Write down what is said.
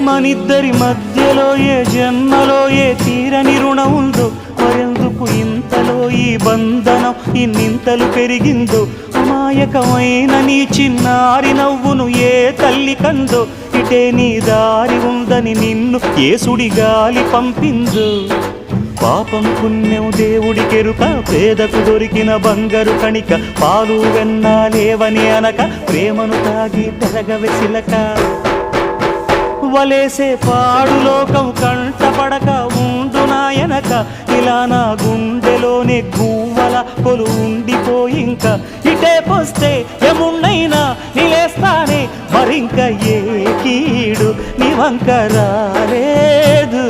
మనిద్దరి మధ్యలో ఏ జన్మలో ఏ తీరని రుణం ఉందో మరెందుకు ఇంతలో ఈ బంధనం ఇన్నింతలు పెరిగిందో? అమాయకమైన నీ చిన్నారి నవ్వును ఏ తల్లి కందో? ఇటే నీ దారి ఉందని నిన్ను ఏసుడి గాలి పంపిందో? పాపం పుణ్యం దేవుడి కెరుక పేదకు దొరికిన బంగారు కణిక పాలు వెన్నా లేవని అనక ప్రేమను తాగి పెరగవె చిలక వలేసే కంటపడక ఉండు నాయనక. ఇలా నా గుండెలోనే గువ్వల కొలు ఉండిపోయింక ఇటే పోస్తే ఎమున్నైనా నిలేస్తానే. మరింక ఏ కీడు నీ వంకరాలేదు రాలేదు